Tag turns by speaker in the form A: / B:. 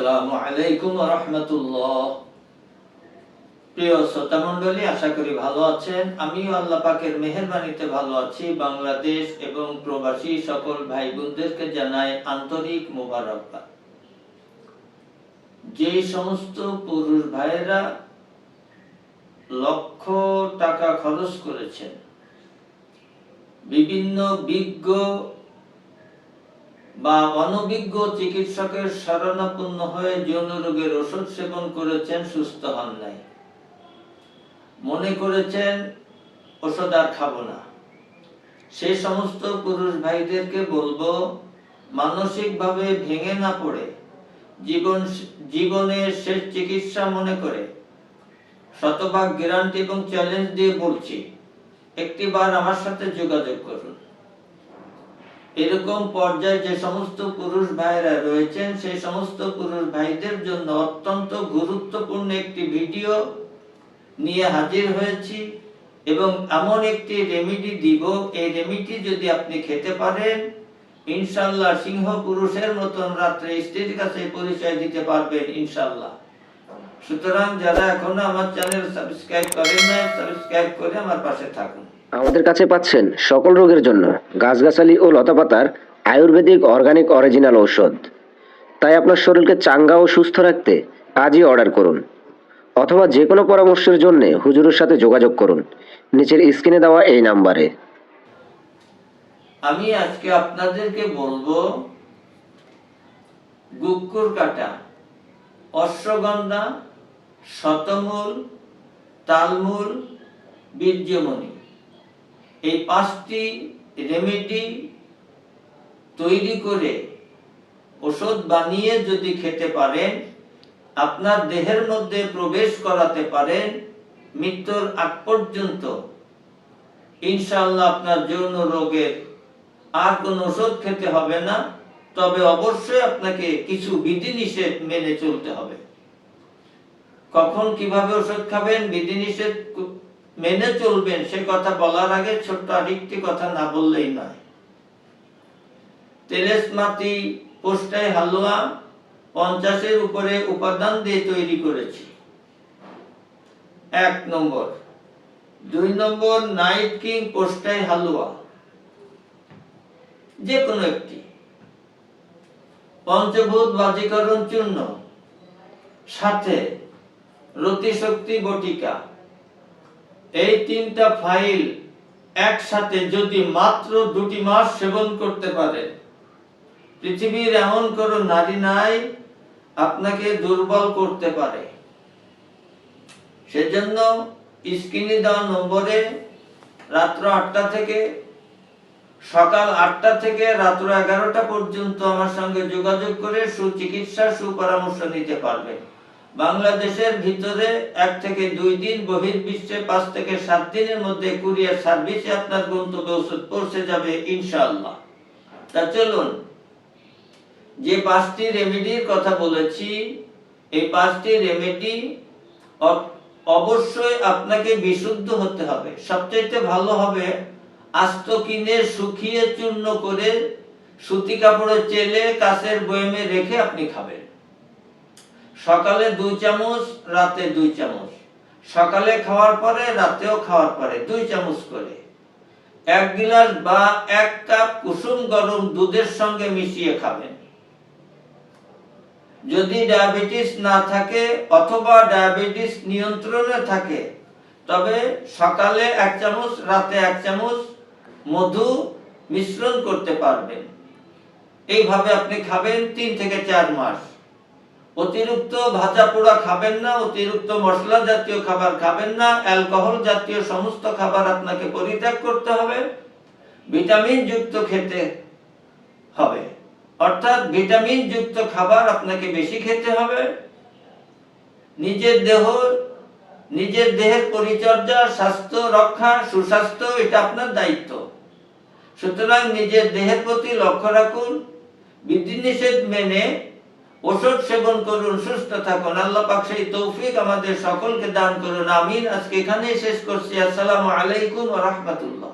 A: আসসালামু আলাইকুম রহমতুল্লাহ। প্রিয় শ্রোতা মণ্ডলী, আশা করি ভালো আছেন। আমিও আল্লাহ পাকের মেহেরবানিতে ভালো আছি। বাংলাদেশ এবং প্রবাসী সকল ভাই বোনদেরকে জানাই আন্তরিক মোবারকবাদ। যে সমস্ত পুরুষ ভাইয়েরা লক্ষ টাকা খরচ করেছেন, বিভিন্ন বিজ্ঞ বা অনভিজ্ঞ চিকিৎসকের শরণাপন্ন হয়ে যৌন রোগের ওষুধ সেবন করেছেন, সুস্থ হন নাই। মনে করেছেন, ওষুধ আর খাব না। সেই সমস্ত পুরুষ ভাইদেরকে বলব, মানসিকভাবে ভেঙে না পড়ে, জীবন জীবনের শেষ চিকিৎসা মনে করে। শতভাগ গ্যারান্টি এবং চ্যালেঞ্জ দিয়ে বলছি, একটিবার আমার সাথে যোগাযোগ করুন। এরকম পর্যায়ে যে সমস্ত পুরুষ ভাইরা রয়েছেন, সেই সমস্ত পুরুষ ভাইদের জন্য অত্যন্ত গুরুত্বপূর্ণ একটি ভিডিও নিয়ে হাজির হয়েছি এবং এমন একটি রেমিডি দিব। এই রেমিডি যদি আপনি খেতে পারেন, ইনশাল্লাহ সিংহ পুরুষের মতন রাত্রে স্ত্রীর কাছে পরিচয় দিতে পারবেন, ইনশাল্লাহ। সুতরাং যারা এখনও আমার চ্যানেল সাবস্ক্রাইব করেন না সাবস্ক্রাইব করে আমার পাশে থাকুন।
B: আমাদের কাছে পাচ্ছেন সকল রোগের জন্য গাছগাছালি ও লতাপাতার আয়ুর্বেদিক অর্গানিক অরিজিনাল ঔষধ। তাই আপনার শরীরকে চাঙ্গা ও সুস্থ রাখতে আজই অর্ডার করুন। অথবা যে কোনো পরামর্শের জন্য হুজুরের সাথে যোগাযোগ করুন। নিচের স্ক্রিনে দেওয়া এই নাম্বারে।
A: আমি আজকে আপনাদেরকে বলব, গুক্কুর কাটা, অশ্বগন্ধা, শতমূল, তালমূল, বীর্যমণি। এই পাঁচটি রেমেডি তৈরি করে ওষুধ বানিয়ে যদি খেতে পারেন, আপনার দেহের মধ্যে প্রবেশ করাতে পারেন, মৃত্যুর আগ পর্যন্ত। ইনশাআল্লাহ আপনার যৌন রোগের আর কোন ওষুধ খেতে হবে না, তবে অবশ্যই আপনাকে কিছু বিধিনিষেধ মেনে চলতে হবে। কখন কীভাবে ওষুধ খাবেন, বিধিনিষেধ মেনে চলবেন, সে কথা বলার আগে ছোট্ট আরেকটি কথা না বললেই নয়। তেলেসমাতি পোস্টাই হালুয়া পঞ্চাশের উপরে উপাদান দিয়ে তৈরি করেছি। এক নম্বর। দুই নম্বর নাইট কিং পোস্টাই হালুয়া। যে কোনো একটি। পঞ্চভূত বাজিকরণ চূর্ণ সাথে রতিশক্তি বটিকা। এই তিনটা ফাইল একসাথে যদি মাত্র দুটি মাস সেবন করতে পারে, পৃথিবীর এমন কোনো নারী নাই আপনাকে দুর্বল করতে পারে। সেজন্য স্ক্রিনে দেওয়া নম্বরে রাত্র আটটা থেকে, সকাল আটটা থেকে রাত্র এগারোটা পর্যন্ত আমার সঙ্গে যোগাযোগ করে সুচিকিৎসা সুপরামর্শ নিতে পারবেন। বাংলাদেশের ভিতরে এক থেকে দুই দিন, বহির্বিশ্বে পাঁচ থেকে সাত দিনের মধ্যে কুরিয়ার সার্ভিসে আপনার গন্তব্যে ওষুধ পৌঁছে যাবে ইনশাআল্লাহ। তা চলুন, যে পাঁচটি রেমেডির কথা বলেছি, এই পাঁচটি রেমেডি অবশ্যই আপনাকে বিশুদ্ধ হতে হবে। সবচাইতে ভালো হবে আস্ত কিনে শুকিয়ে চূর্ণ করে সুতি কাপড়ে চেলে কাছের বয়েমে রেখে আপনি খাবেন। সকালে দুই চামচ, রাতে দুই চামচ। সকালে খাওয়ার পরে, রাতেও খাওয়ার পরে, দুই চামচ করে। এক গিলাস বা এক কাপ কুসুম গরম দুধের সঙ্গে মিশিয়ে খাবেন। যদি ডায়াবেটিস না থাকে অথবা ডায়াবেটিস নিয়ন্ত্রণে থাকে, তবে সকালে এক চামচ, রাতে এক চামচ মধু মিশ্রণ করতে পারবেন। এইভাবে আপনি খাবেন তিন থেকে চার মাস। অতিরিক্ত ভাজা পোড়া খাবেন না, অতিরিক্ত মশলা জাতীয় খাবার খাবেন না, অ্যালকোহল জাতীয় সমস্ত খাবার আপনাকে পরিত্যাগ করতে হবে, ভিটামিন যুক্ত খেতে হবে। অর্থাৎ ভিটামিন যুক্ত খাবার আপনাকে বেশি খেতে হবে। নিজের দেহ, নিজের দেহের পরিচর্যা, স্বাস্থ্য রক্ষা, সুস্বাস্থ্য, এটা আপনার দায়িত্ব। সুতরাং নিজের দেহের প্রতি লক্ষ্য রাখুন। বিধিনিষেধ মেনে ওষুধ সেবন করুন, সুস্থ থাকুন। আল্লাহ পাক সেই তৌফিক আমাদের সকলকে দান করুন। আমিন। আজকে এখানেই শেষ করছি। আসসালামু আলাইকুম ওয়া রাহমাতুল্লাহ।